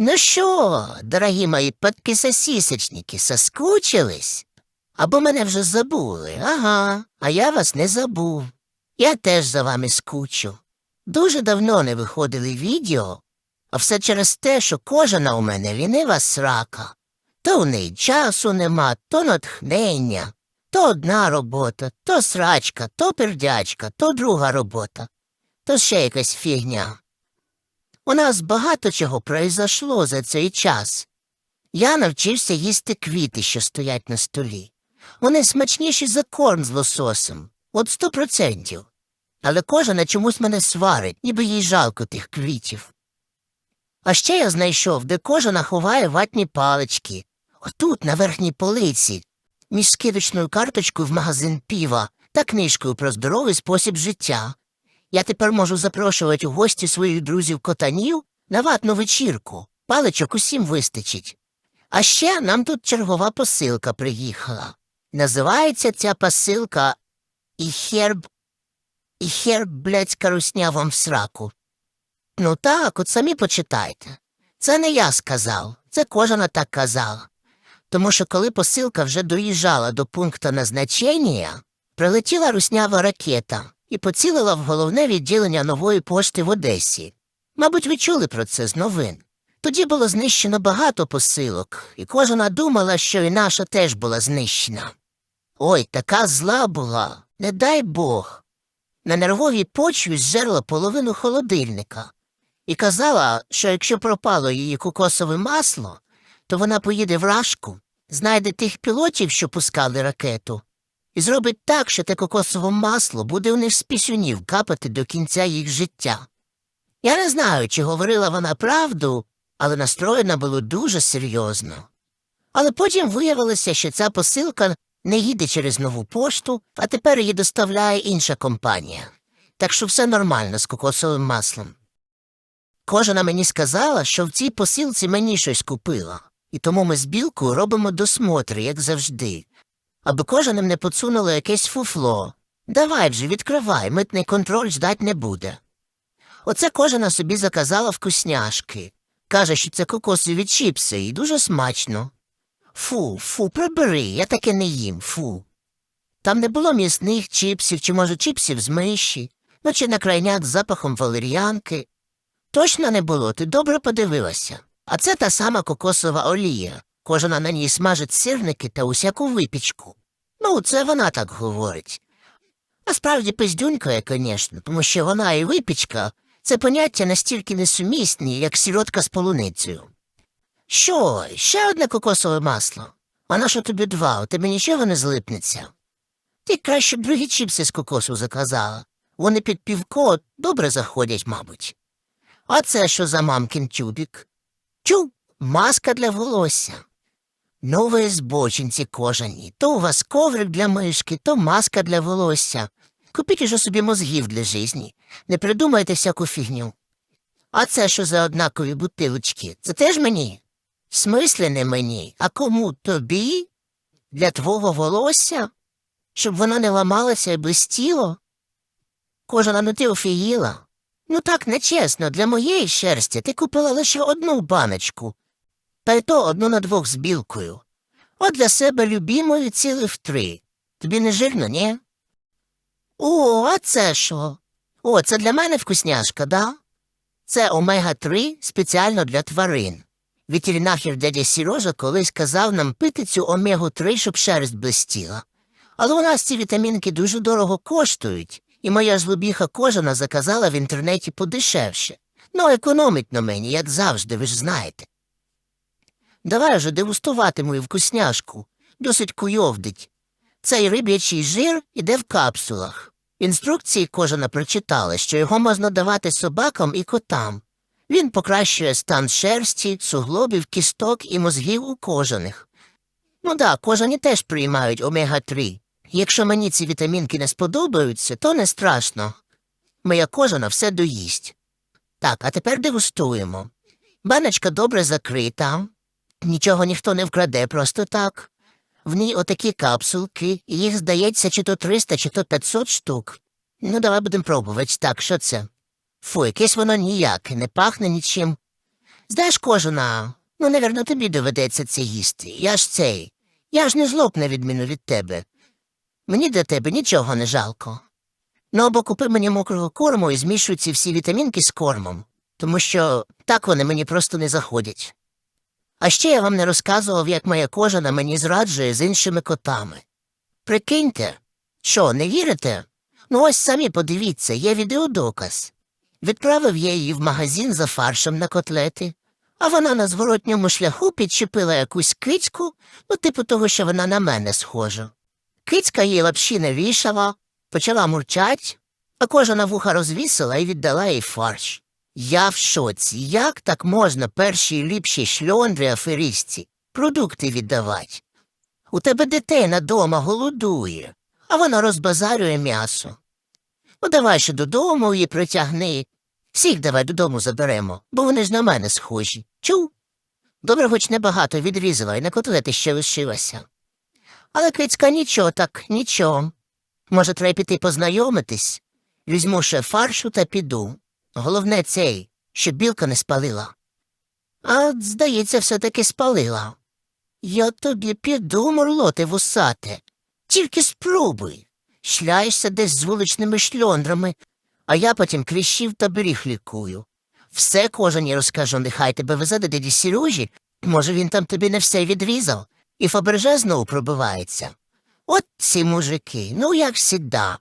Ну що, дорогі мої подписосісочники, соскучились? Або мене вже забули. Ага, а я вас не забув. Я теж за вами скучу. Дуже давно не виходили відео, а все через те, що кожна у мене лінива срака. То в неї часу нема, то натхнення, то одна робота, то срачка, то пердячка, то друга робота, то ще якась фігня. У нас багато чого произошло за цей час. Я навчився їсти квіти, що стоять на столі. Вони смачніші за корм з лососем, от сто процентів. Але кожна чомусь мене сварить, ніби їй жалко тих квітів. А ще я знайшов, де кожна ховає ватні палички. Отут, на верхній полиці, між скидочною карточкою в магазин піва та книжкою про здоровий спосіб життя. Я тепер можу запрошувати у гості своїх друзів котанів на ватну вечірку. Паличок усім вистачить. А ще нам тут чергова посилка приїхала. Називається ця посилка і херб, і херб, блядь, карусня вам в сраку. Ну так, от самі почитайте. Це не я сказав, це кожна так казала. Тому що коли посилка вже доїжджала до пункту назначення, прилетіла руснява ракета і поцілила в головне відділення нової пошти в Одесі. Мабуть, ви чули про це з новин. Тоді було знищено багато посилок, і кожна думала, що і наша теж була знищена. Ой, така зла була, не дай Бог. На нервовій почві зжерла половину холодильника і казала, що якщо пропало її кокосове масло, то вона поїде в рашку, знайде тих пілотів, що пускали ракету, і зробить так, що те кокосове масло буде у них з пісюнів капати до кінця їх життя. Я не знаю, чи говорила вона правду, але настроєна було дуже серйозно. Але потім виявилося, що ця посилка не їде через нову пошту, а тепер її доставляє інша компанія. Так що все нормально з кокосовим маслом. Кожна мені сказала, що в цій посилці мені щось купила, і тому ми з білкою робимо досмотри, як завжди, аби кожним не подсунуло якесь фуфло. Давай вже, відкривай, митний контроль ждать не буде. Оце кожна собі заказала вкусняшки. Каже, що це кокосові чіпси і дуже смачно. Фу, фу, прибери, я таке не їм, фу. Там не було м'ясних чіпсів чи, може, чіпсів з миші, ну чи на крайняк з запахом валеріанки. Точно не було, ти добре подивилася. А це та сама кокосова олія. Кожна на ній смажить сирники та усяку випічку. Ну, це вона так говорить. А справді пиздюнькає, звісно, тому що вона і випічка це поняття настільки несумісні, як сіротка з полуницею. Що, ще одне кокосове масло? А на що тобі два? У тебе нічого не злипнеться? Ти краще б другі чіпси з кокосу заказала. Вони під півко добре заходять, мабуть. А це що за мамкін тюбік? Чу, маска для волосся. Ну ви збочинці кожані. То у вас коврик для мишки, то маска для волосся. Купіть уже собі мозгів для житті. Не придумайте всяку фігню. А це що за однакові бутилочки? Це теж мені? В не мені, а кому тобі? Для твого волосся? Щоб воно не ламалося і блистіло? Кожна ну ти офігіла. Ну так нечесно, для моєї шерсті ти купила лише одну баночку, та й то одну на двох з білкою. От для себе любімої цілих три. Тобі не жирно, ні? О, а це що? О, це для мене вкусняшка, да? Це омега 3 спеціально для тварин. Ветеринахір дядя Сірожа колись казав нам пити цю омегу 3 щоб шерсть блистіла. Але у нас ці вітамінки дуже дорого коштують, і моя жлобіха кожана заказала в інтернеті подешевше. Ну, економить на мені, як завжди, ви ж знаєте. Давай вже дегустувати мою вкусняшку. Досить куйовдить. Цей риб'ячий жир іде в капсулах. Інструкції кожана прочитала, що його можна давати собакам і котам. Він покращує стан шерсті, суглобів, кісток і мозгів у кожаних. Ну да, кожані теж приймають омега 3 Якщо мені ці вітамінки не сподобаються, то не страшно. Моя кожана все доїсть. Так, а тепер дегустуємо. Баночка добре закрита, нічого ніхто не вкраде просто так. В ній отакі капсулки, і їх, здається, чи то 300, чи то 500 штук. Ну, давай будемо пробувати. Так, що це? Фу, якесь воно ніяке, не пахне нічим. Знаєш, кожуна, ну, навірно, тобі доведеться це їсти. Я ж цей. Я ж не злоб на відміну від тебе. Мені для тебе нічого не жалко. Ну, або купи мені мокрого корму і змішуй ці всі вітамінки з кормом, тому що так вони мені просто не заходять. А ще я вам не розказував, як моя кожана мені зраджує з іншими котами. Прикиньте, що, не вірите? Ну ось самі подивіться, є відеодоказ. Відправив я її в магазин за фаршем на котлети, а вона на зворотньому шляху підчепила якусь кицьку, ну, типу того, що вона на мене схожа. Кицька їй лапші не вішала, почала мурчать, а кожана вуха розвісила і віддала їй фарш. Я в шоці. Як так можна першій ліпшій шльондрі аферистці продукти віддавати? У тебе дитина дома голодує, а вона розбазарює м'ясо. Ну, давай ще додому її притягни. Всіх давай додому заберемо, бо вони ж на мене схожі. Чув? Добре, хоч небагато відрізала і на котлети ще лишилася. Але кицька нічого так, нічого. Може, треба піти познайомитись? Візьму ще фаршу та піду. Головне цей, щоб білка не спалила. А, здається, все-таки спалила. Я тобі піду, морлоти вусате. Тільки спробуй. Шляєшся десь з вуличними шльондрами, а я потім кліщів та беріг лікую. Все кожені розкажу, нехай тебе везе до дяді Сережі, може, він там тобі не все відрізав, і Фаберже знову пробивається. От ці мужики, ну як сіда.